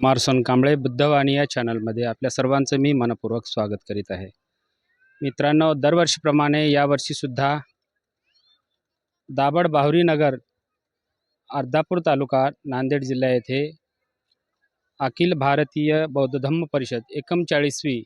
मार्सन कांबळे बुद्धवाणी या चॅनलमध्ये आपल्या सर्वांचं मी मनपूर्वक स्वागत करीत आहे. मित्रांनो दरवर्षीप्रमाणे यावर्षीसुद्धा दाभड बाहुरीनगर अर्धापूर तालुका नांदेड जिल्हा येथे अखिल भारतीय बौद्ध धम्म परिषद एकमचाळीसवी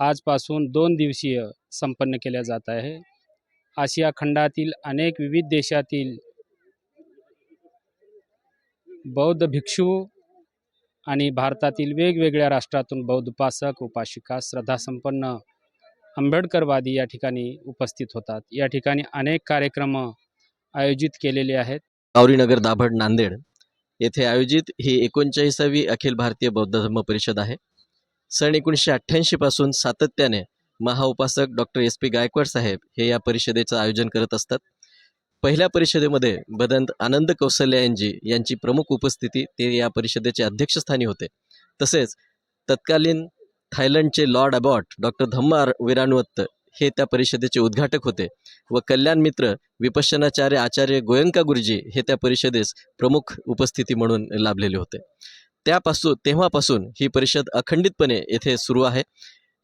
आजपासून दोन दिवसीय संपन्न केल्या जात आहे. आशिया खंडातील अनेक विविध देशातील बौद्ध भिक्षू आणि भारतातील वेगवेगळ्या राष्ट्रातून बौद्ध उपासक उपासिका श्रद्धासंपन्न आंबेडकरवादी या ठिकाणी उपस्थित होतात. या ठिकाणी अनेक कार्यक्रम आयोजित केलेले आहेत. गौरीनगर दाभड नांदेड येथे आयोजित ही एकोणचाळीसावी अखिल भारतीय बौद्ध धर्म परिषद आहे. सन एकोणीसशे अठ्ठ्याऐंशीपासून सातत्याने महाउपासक डॉक्टर एस पी गायकवाड साहेब हे या परिषदेचं आयोजन करत असतात. पहिल्या परिषदेमध्ये बदंत आनंद कौशल्यायनजी यांची प्रमुख उपस्थिती ते या परिषदेचे अध्यक्षस्थानी होते. तसेच तत्कालीन थायलंडचे लॉर्ड अबॉट डॉक्टर धम्मार विराणवत्त हे त्या परिषदेचे उद्घाटक होते व कल्याण मित्र विपश्चनाचार्य आचार्य गोयंका गुरुजी हे त्या परिषदेस प्रमुख उपस्थिती म्हणून लाभलेले होते. त्यापासून तेव्हापासून ही परिषद अखंडितपणे येथे सुरू आहे.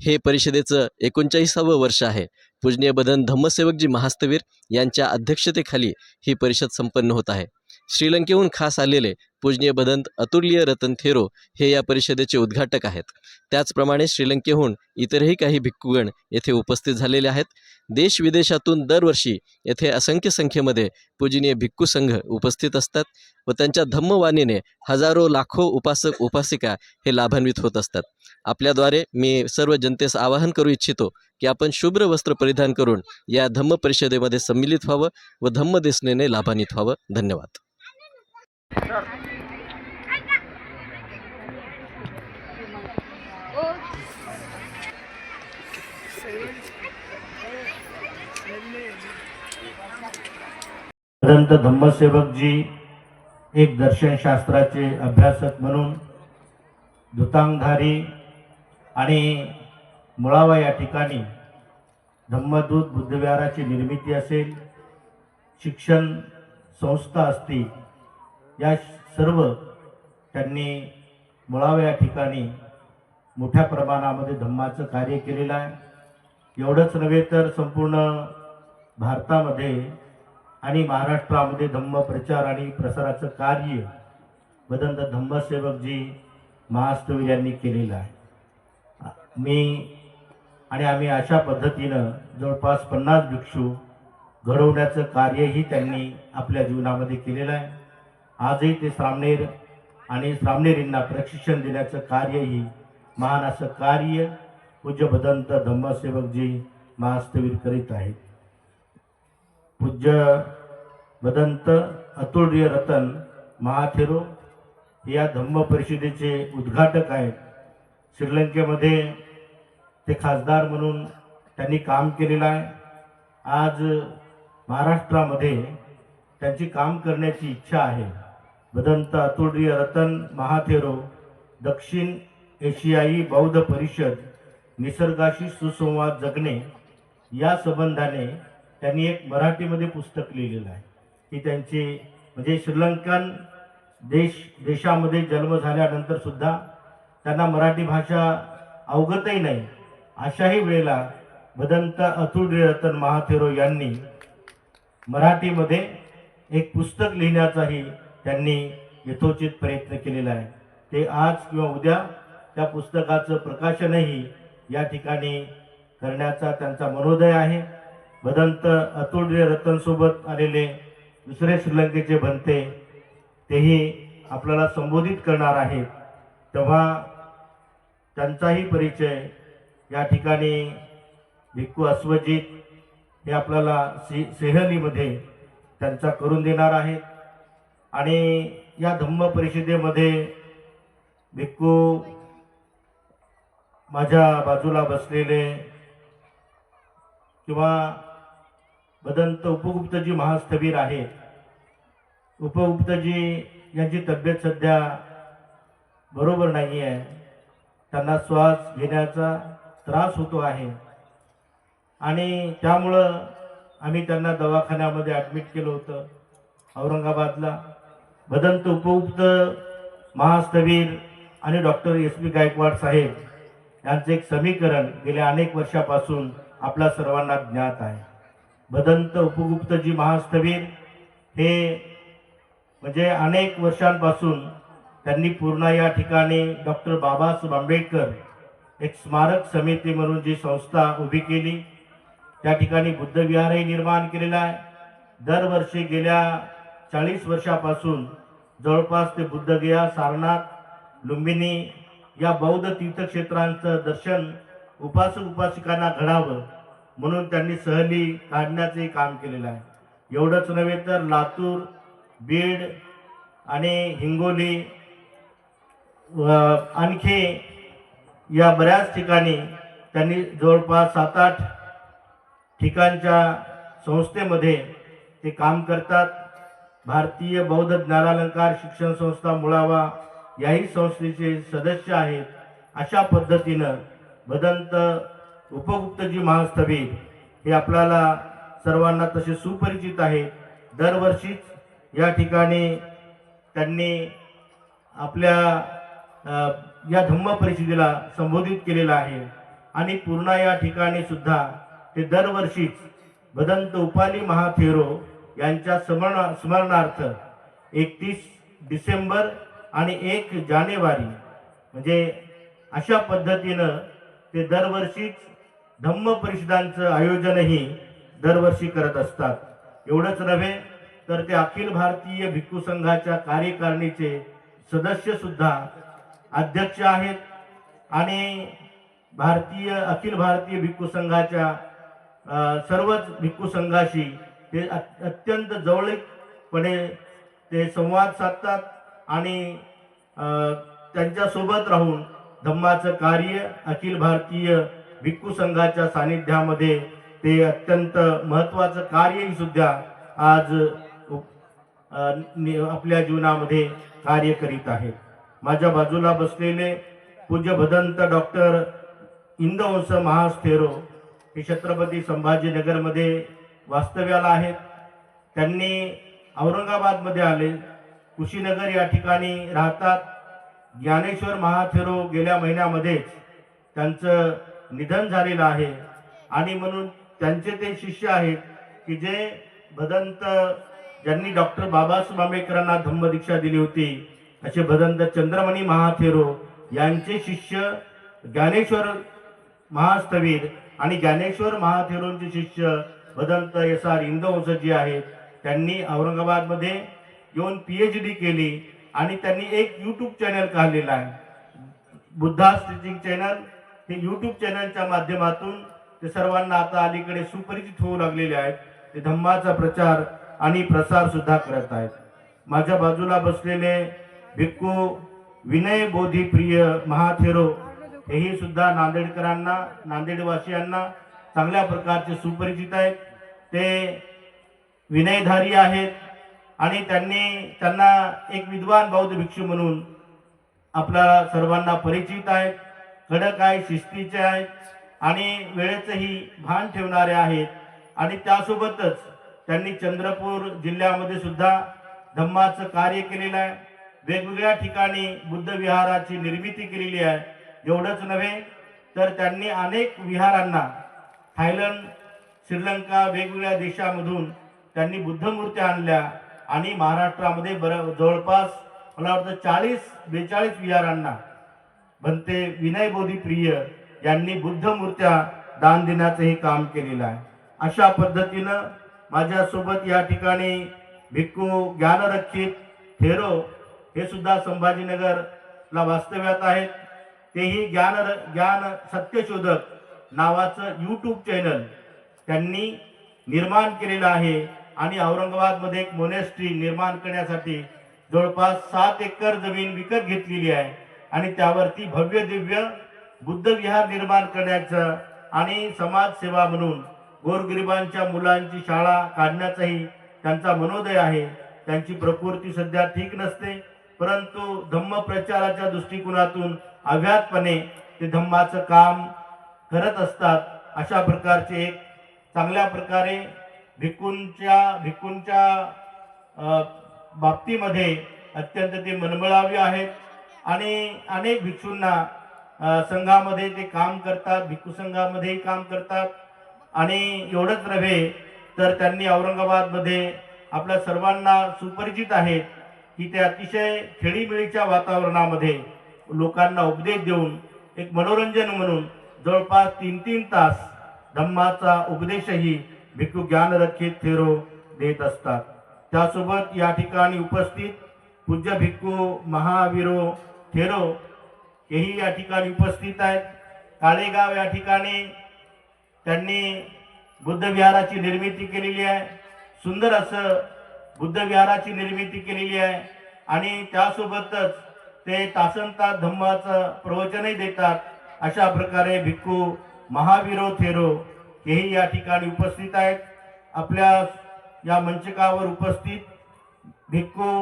हे परिषदेचं एकोणचाळीसावं वर्ष आहे. पूजनीय बदन धम्मसेवकजी महास्तवीर यांच्या अध्यक्षतेखाली ही परिषद संपन्न होत आहे. श्रीलंकेहून खास आलेले पूजनीय बदंत अतुल्य रतन थेरो हे या परिषदेचे उद्घाटक आहेत. त्याचप्रमाणे श्रीलंकेहून इतरही काही भिक्खूगण येथे उपस्थित झालेले आहेत. देश विदेशातून दरवर्षी येथे असंख्य संख्येमध्ये पूजनीय भिक्खू संघ उपस्थित असतात व त्यांच्या धम्मवाणीने हजारो लाखो उपासक उपासिका हे लाभान्वित होत असतात. आपल्याद्वारे मी सर्व जनतेस आवाहन करू इच्छितो की आपण शुभ्र वस्त्र परिधान करून या धम्म परिषदेमध्ये सम्मिलित व्हावं व धम्म देसनेने लाभान्वित व्हावं. धन्यवाद. संत धम्मसेवकजी एक दर्शनशास्त्राचे अभ्यासक म्हणून दुतांगधारी आणि मुळावा या ठिकाणी धम्मदूत बुद्धविहाराची निर्मिती असेल शिक्षण संस्था असतील या सर्व त्यांनी मुळावा या ठिकाणी मोठ्या प्रमाणामध्ये धम्माचं कार्य केलेलं आहे. एवढंच नव्हे तर संपूर्ण भारतामध्ये आणि महाराष्ट्रामध्ये धम्म प्रचार आणि प्रसाराचं कार्य बदंत धम्मसेवकजी महास्तवीर यांनी केलेलं आहे. मी आणि आम्ही अशा पद्धतीनं जवळपास पन्नास भिक्षू घडवण्याचं कार्यही त्यांनी आपल्या जीवनामध्ये केलेलं आहे. आजही ते सामनेर आणि सामनेरींना प्रशिक्षण देण्याचं कार्यही महान असं कार्य पूज्य बदंत धम्मसेवकजी महास्तवीर करीत आहेत. पूज्य बदंत अतुल्य रतन महाथेरो या धम्म परिषदेचे उद्घाटक आहेत श्रीलंकेमध्ये ते खासदार म्हणून त्यांनी काम केलेलं आहे आज महाराष्ट्रामध्ये त्यांची काम करण्याची इच्छा आहे बदंत अतुल्य रतन महाथेरो दक्षिण एशियाई बौद्ध परिषद निसर्गाशी सुसंवाद जगणे या संबंधाने त्यांनी एक मराठीमध्ये पुस्तक लिहिलेलं आहे की त्यांचे म्हणजे श्रीलंकन देश देशामध्ये जन्म झाल्यानंतर सुद्धा त्यांना मराठी भाषा अवगतही नाही. अशाही वेळेला भदंत अतुल रतन महाथेरो यांनी मराठीमध्ये एक पुस्तक लिहिण्याचाही त्यांनी यथोचित प्रयत्न केलेला आहे. ते आज किंवा उद्या त्या पुस्तकाचं प्रकाशनही या ठिकाणी करण्याचा त्यांचा मनोदय आहे. भदंत अतुलजी रतनसोबत आलेले दुसरे श्रीलंकेचे भंते तेही आपल्याला संबोधित करणार आहेत. तेव्हा त्यांचाही परिचय या ठिकाणी भिक्खू अस्वजित हे आपल्याला सि सेहलीमध्ये त्यांचा करून देणार आहेत. आणि या धम्म परिषदेमध्ये भिक्खू माझ्या बाजूला बसलेले किंवा बदंत उपगुप्तजी महास्थवीर आहेत उपगुप्तजी यांची तब्येत सध्या बरोबर नाही आहे त्यांना श्वास घेण्याचा त्रास होतो आहे. आणि त्यामुळं आम्ही त्यांना दवाखान्यामध्ये ॲडमिट केलं होतं औरंगाबादला. भदंत उपयुक्त महास्तवीर आणि डॉक्टर एस पी गायकवाड साहेब यांचे एक समीकरण गेल्या अनेक वर्षापासून आपल्या सर्वांना ज्ञात आहे. भदंत उपगुप्तजी महास्तवीर हे म्हणजे अनेक वर्षांपासून त्यांनी पूर्ण या ठिकाणी डॉक्टर बाबासाहेब आंबेडकर एक स्मारक समिती म्हणून जी संस्था उभी केली त्या ठिकाणी बुद्धविहारही निर्माण केलेला आहे. दरवर्षी गेल्या चाळीस वर्षापासून जवळपास ते बुद्धगया सारनाथ लुंबिनी या बौद्ध तीर्थक्षेत्रांचं दर्शन उपासक उपासिकांना घडावं म्हणून त्यांनी सहली काढण्याचे काम केलेलं आहे. एवढंच नव्हे तर लातूर बीड आणि हिंगोली व आणखी या बऱ्याच ठिकाणी त्यांनी जवळपास सात आठ ठिकाणच्या संस्थेमध्ये ते काम करतात. भारतीय बौद्ध ज्ञानालंकार शिक्षण संस्था मुळावा याही संस्थेचे सदस्य आहेत. अशा पद्धतीनं भदंत उपगुप्तजी महास्थवीर हे आपल्याला सर्वांना तसे सुपरिचित आहे. दरवर्षीच या ठिकाणी त्यांनी आपल्या या धम्म परिषदेला संबोधित केलेलं आहे. आणि पूर्णा या ठिकाणी सुद्धा ते दरवर्षीच भदंत उपाली महाथेरो यांच्या स्मरण स्मरणार्थ एकतीस डिसेंबर आणि एक जानेवारी म्हणजे अशा पद्धतीनं ते दरवर्षीच धम्म परिषदांचं आयोजनही दरवर्षी करत असतात. एवढंच नव्हे तर ते अखिल भारतीय भिक्खू संघाच्या कार्यकारिणीचे सदस्य सुद्धा अध्यक्ष आहेत आणि भारतीय अखिल भारतीय भिक्खू संघाच्या सर्वच भिक्खू संघाशी ते अत्यंत जवळीकपणे ते संवाद साधतात आणि त्यांच्यासोबत राहून धम्माचं कार्य अखिल भारतीय भिक्खू संघाच्या सानिध्यामध्ये ते अत्यंत महत्त्वाचं कार्यही सुद्धा आज नि- आपल्या जीवनामध्ये कार्य करीत आहेत. माझ्या बाजूला बसलेले पूज्य भदंत डॉक्टर इंदवंश महास्थेरो हे छत्रपती संभाजीनगरमध्ये वास्तव्याला आहेत. त्यांनी औरंगाबादमध्ये आले. कुशीनगर या ठिकाणी राहतात. ज्ञानेश्वर महाथेरो गेल्या महिन्यामध्येच त्यांचं निधन झालेलं आहे. आणि म्हणून त्यांचे ते शिष्य आहेत की जे भदंत ज्यांनी डॉक्टर बाबासाहेब आंबेडकरांना धम्मदीक्षा दिली होती असे भदंत चंद्रमणी महाथेरो यांचे शिष्य ज्ञानेश्वर महास्थवीर आणि ज्ञानेश्वर महाथेरोंचे शिष्य भदंत एस आर इंदवंशजी आहेत. त्यांनी औरंगाबादमध्ये येऊन पी एच डी केली आणि त्यांनी एक यूट्यूब चॅनल काढलेला आहे. बुद्धा स्टिचिंग चॅनल हे यूट्यूब चॅनलच्या माध्यमातून ते सर्वांना आता अलीकडे सुपरिचित होऊ लागलेले आहेत. ते धम्माचा प्रचार आणि प्रसार सुद्धा करत आहेत. माझ्या बाजूला बसलेले भिक्खू विनय बोधीप्रिय महाथेरो हेही सुद्धा नांदेडकरांना नांदेडवासियांना चांगल्या प्रकारचे सुपरिचित आहेत. ते विनयधारी आहेत आणि त्यांनी त्यांना एक विद्वान बौद्ध भिक्षू म्हणून आपल्या सर्वांना परिचित आहेत. कडक आहे शिस्तीचे आहेत आणि वेळेचंही भान ठेवणारे आहेत. आणि त्यासोबतच त्यांनी चंद्रपूर जिल्ह्यामध्ये सुद्धा धम्माचं कार्य केलेलं आहे. वेगवेगळ्या ठिकाणी बुद्ध विहाराची निर्मिती केलेली आहे. एवढंच नव्हे तर त्यांनी अनेक विहारांना थायलंड श्रीलंका वेगवेगळ्या देशामधून त्यांनी बुद्धमूर्त्या आणल्या आणि महाराष्ट्रामध्ये बरं जवळपास मला वाटतं चाळीस बेचाळीस विहारांना भंते विनय बोधी प्रिय यांनी बुद्ध मूर्त्या दान देण्याचंही काम केलेलं आहे. अशा पद्धतीनं माझ्यासोबत या ठिकाणी भिक्खू ज्ञानरक्षित थेरो हे सुद्धा संभाजीनगरला वास्तव्यात आहेत. तेही ज्ञान ज्ञान सत्यशोधक नावाचं यूट्यूब चॅनल त्यांनी निर्माण केलेलं आहे आणि औरंगाबादमध्ये एक मोनेस्ट्री निर्माण करण्यासाठी जवळपास सात एकर जमीन विकत घेतलेली आहे. आणि त्यावरती भव्य दिव्य बुद्ध विहार निर्माण करण्याचं आणि समाजसेवा म्हणून गोरगरिबांच्या मुलांची शाळा काढण्याचाही त्यांचा मनोदय आहे. त्यांची प्रकृती सध्या ठीक नसते परंतु धम्म प्रचाराच्या दृष्टिकोनातून अव्यातपणे ते धम्माचं काम करत असतात. अशा प्रकारचे एक चांगल्या प्रकारे भिक्खूंच्या भिक्खूंच्या बाबतीमध्ये अत्यंत ते मनमळावी आहेत. आणि अनेक भिक्षूंना संघामध्ये ते काम करतात भिक्खू संघामध्येही काम करतात. आणि एवढंच नव्हे तर त्यांनी औरंगाबादमध्ये आपल्या सर्वांना सुपरिचित आहेत की ते अतिशय खेळीमेळीच्या वातावरणामध्ये लोकांना उपदेश देऊन एक मनोरंजन म्हणून जवळपास तीन तीन तास धम्माचा उपदेशही भिक्खू ज्ञानरक्षित थेरो देत असतात. त्यासोबत या ठिकाणी उपस्थित पूज्य भिक्खू महावीरो थेरो हेही या ठिकाणी उपस्थित आहेत काळेगाव या ठिकाणी त्यांनी बुद्धविहाराची निर्मिती केलेली आहे सुंदर असं बुद्धविहाराची निर्मिती केलेली आहे आणि त्यासोबतच ते तासनता धम्माचं प्रवचनही देतात अशा प्रकारे भिक्खू महावीरो थेरो हेही या ठिकाणी उपस्थित आहेत आपल्या या मंचकावर उपस्थित भिक्खू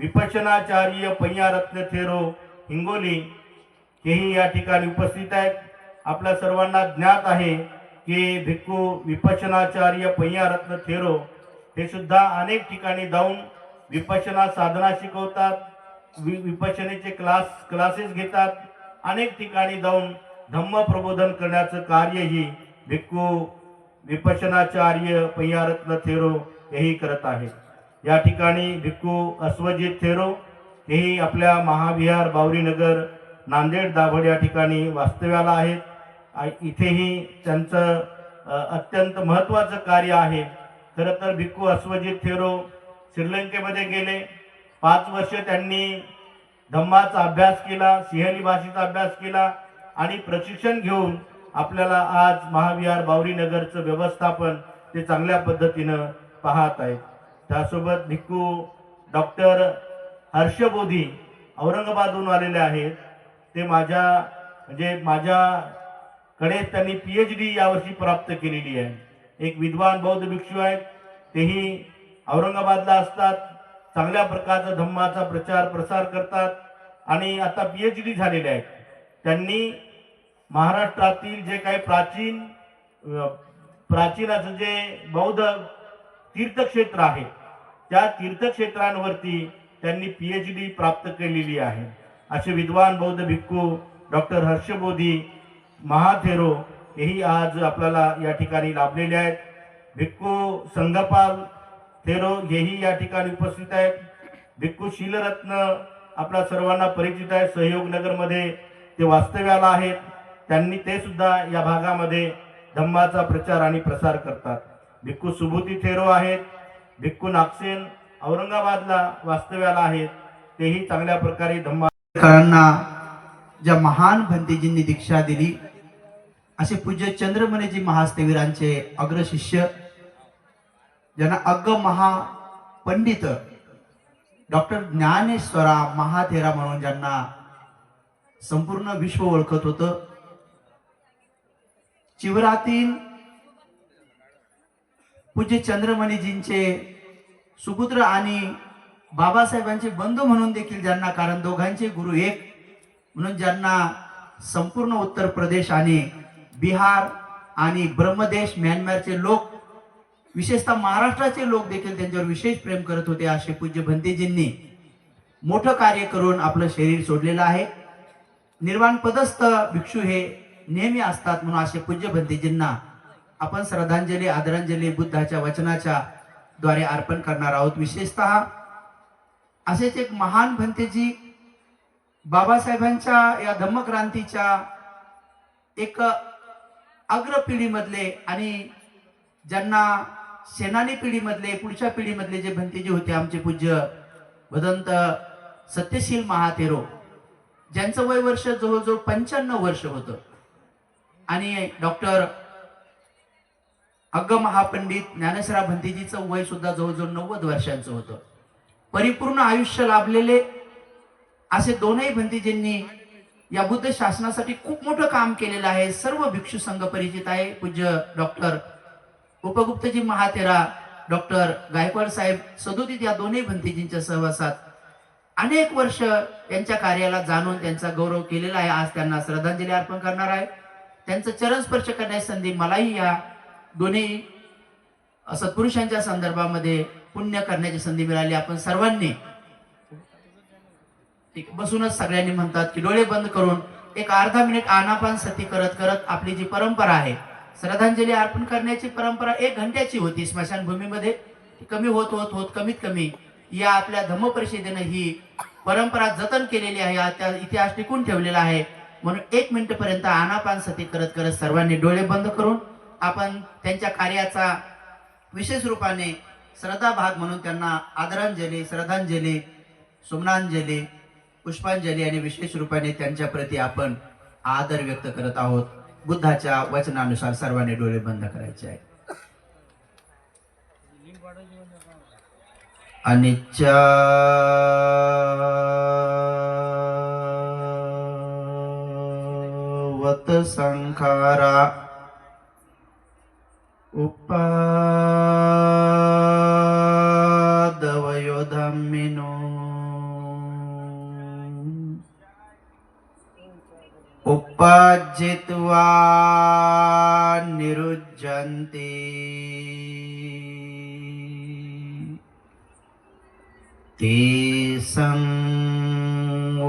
विपशनाचार्य पय्यारत्न थेरो हिंगोली हेही या ठिकाणी उपस्थित आहेत. आपल्या सर्वांना ज्ञात आहे की भिक्खू विपचनाचार्य पहियारत्न थेरो हे सुद्धा अनेक ठिकाणी जाऊन विपचना साधना शिकवतात वि विपचनेचे क्लास क्लासेस घेतात. अनेक ठिकाणी जाऊन धम्म प्रबोधन करण्याचं कार्यही भिक्खू विपचनाचार्य पहियारत्न थेरो हेही करत आहेत या ठिकाणी भिक्खू अश्वजित थेरो हेही आपल्या महाविहार बावरीनगर नांदेड दाभड या ठिकाणी वास्तव्याला आहेत इथेही त्यांचं अत्यंत महत्त्वाचं कार्य आहे. खरं तर भिक्खू अश्वजित थेरो श्रीलंकेमध्ये गेले. पाच वर्ष त्यांनी धम्माचा अभ्यास केला सिंहली भाषेचा अभ्यास केला आणि प्रशिक्षण घेऊन आपल्याला आज महाविहार बावरीनगरचं व्यवस्थापन ते चांगल्या पद्धतीनं पाहत आहेत. त्यासोबत भिक्खू डॉक्टर हर्षबोधी औरंगाबादहून आलेले आहेत. ते माझ्या म्हणजे माझ्याकडे त्यांनी पी एच डी यावर्षी प्राप्त केलेली आहे. एक विद्वान बौद्ध भिक्षू आहेत. तेही औरंगाबादला असतात. चांगल्या प्रकारचा धम्माचा प्रचार प्रसार करतात. आणि आता पी एच डी झालेले आहेत. त्यांनी महाराष्ट्रातील जे काही प्राचीन प्राचीनाचं जे बौद्ध तीर्थक्षेत्र आहे त्या तीर्थक्षेत्रांवरती त्यांनी पी एच डी प्राप्त केलेली आहे. असे विद्वान बौद्ध भिक्खू डॉक्टर हर्षबोधी महाथेरो हेही आज आपल्याला या ठिकाणी लाभलेले आहेत. भिक्खू संघपाल थेरो हेही या ठिकाणी उपस्थित आहेत. भिक्खू शीलरत्न आपल्या सर्वांना परिचित आहे सहयोग नगरमध्ये ते वास्तव्याला आहेत. त्यांनी ते सुद्धा या भागामध्ये धम्माचा प्रचार आणि प्रसार करतात. भिक्खू सुभूती थेरो आहेत. भिक्खू नागसेन औरंगाबादला वास्तव्याला आहेत. तेही चांगल्या प्रकारे धम्माकरांना ज्या महान भंतेजींनी दीक्षा दिली असे पूज्य चंद्रमणीजी महास्तवीरांचे अग्रशिष्य ज्यांना अग्ग महापंडित डॉक्टर ज्ञानेश्वरा महाथेरा म्हणून ज्यांना संपूर्ण विश्व ओळखत होतं. चिवरातील पूज्य चंद्रमणीजींचे सुपुत्र आणि बाबासाहेबांचे बंधू म्हणून देखील ज्यांना कारण दोघांचे गुरु एक म्हणून ज्यांना संपूर्ण उत्तर प्रदेश आणि बिहार आणि ब्रह्मदेश म्यानमारचे लोक विशेषतः महाराष्ट्राचे लोक देखील त्यांच्यावर विशेष प्रेम करत होते. असे पूज्य भंतेजींनी मोठं कार्य करून आपलं शरीर सोडलेलं आहे. निर्वाण पदस्थ भिक्षू हे नेहमी असतात म्हणून असे पूज्य भंतेजींना आपण श्रद्धांजली आदरांजली बुद्धाच्या वचनाच्या द्वारे अर्पण करणार आहोत. विशेषतः असेच एक महान भंतेजी बाबासाहेबांच्या या धम्मक्रांतीच्या एक अग्र पिढीमधले आणि ज्यांना सेनानी पिढीमधले पुढच्या पिढीमधले जे भंतेजी होते आमचे पूज्य भदंत सत्यशील महातेरो ज्यांचं वय वर्ष जवळजवळ पंच्याण्णव वर्ष होतं. आणि डॉक्टर अग्ग महापंडित ज्ञानेश्वरा भंतीजीचं वय सुद्धा जवळजवळ नव्वद वर्षांचं होतं. परिपूर्ण आयुष्य लाभलेले असे दोनही भंतीजींनी या बुद्ध शासनासाठी खूप मोठं काम केलेलं आहे. सर्व भिक्षू संघ परिचित आहे. पूज्य डॉक्टर उपगुप्तजी महातेरा डॉक्टर गायकवाड साहेब सदोदित या दोन्ही भंतीजींच्या सहवासात अनेक वर्ष त्यांच्या कार्याला जाणून त्यांचा गौरव केलेला आहे. आज त्यांना श्रद्धांजली अर्पण करणार आहे. त्यांचं चरण स्पर्श करण्याची संधी मलाही या दोन्ही सत्पुरुषांच्या संदर्भामध्ये पुण्य करण्याची संधी मिळाली. आपण सर्वांनी ठीक बसूनच सगळ्यांनी म्हणतात की डोळे बंद करून एक अर्धा मिनिट आनापान सती करत करत आपली जी परंपरा आहे श्रद्धांजली अर्पण करण्याची परंपरा एक घंट्याची होती स्मशानभूमीमध्ये. कमी होत होत होत कमीत कमी या आपल्या धम्म परिषदेनं ही परंपरा जतन केलेली आहे त्या इतिहास टिकून ठेवलेला आहे. म्हणून एक मिनिट पर्यंत आनापान सती करत करत सर्वांनी डोळे बंद करून आपण त्यांच्या कार्याचा विशेष रूपाने श्रद्धा भाग म्हणून त्यांना आदरांजली श्रद्धांजली सुमनांजली पुष्पांजली आणि विशेष रूपाने त्यांच्या प्रती आपण आदर व्यक्त करत आहोत. बुद्धाच्या वचनानुसार सर्वांनी डोळे बंद करायचे आहे अनिच्चा वत संखारा උපාදවයෝ ධම්මිනෝ උපාජ්ජිත්වා නිරුජ්ජන්ති තේසං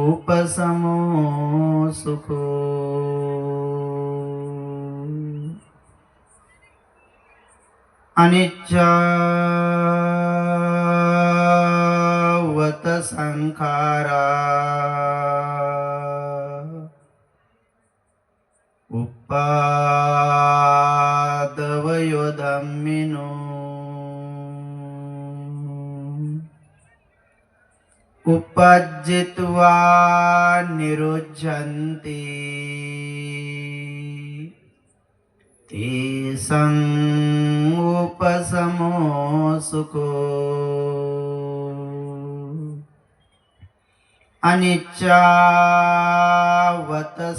උපසමෝ සුඛෝ. අනිච්චාවත සංඛාරා උපාදවයෝ ධම්මිනෝ උපජ්ජිත්වා නිරුජ්ජන්ති තේසං උපසමෝ සුකෝ අනිච්චාවත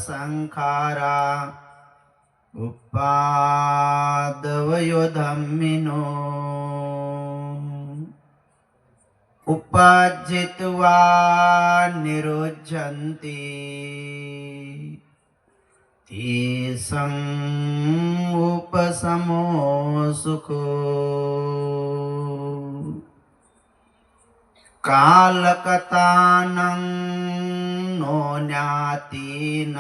සංඛාරා උපාදවයෝ ධම්මිනෝ උපාජිත්වා නිරෝජ්ජන්ති තේසං උපසමෝ සුඛෝ කාලකතානං නොඥාතිනං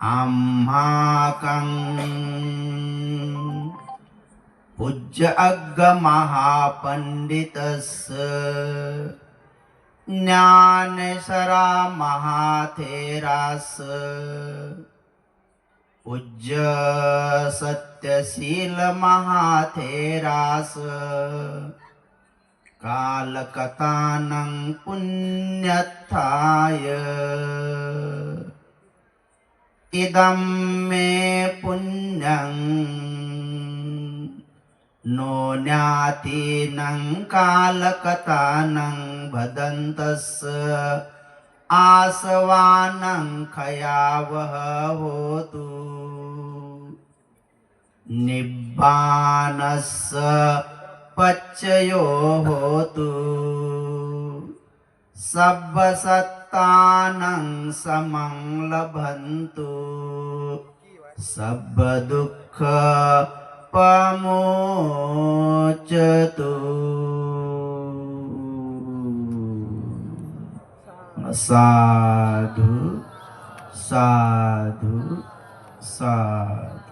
අම්හාකං පුජ්ජ අග්ග මහා පණ්ඩිතස්ස ज्ञानशरा महाथेरास। पूज्य सत्यशील महाथेरास। कालकतानं पुण्यत्थाय इदं मे पुण्यं නොඥාතිනං කාලකතානං බදන්තස්ස ආසවානං කයාවහ හෝතු. නිබ්බානස්ස පච්චයෝ හෝතු. සබ්බ සත්තානං සමං ලබන්තු. සබ්බ දුක්ඛ पमोचतु साधु साधु साधु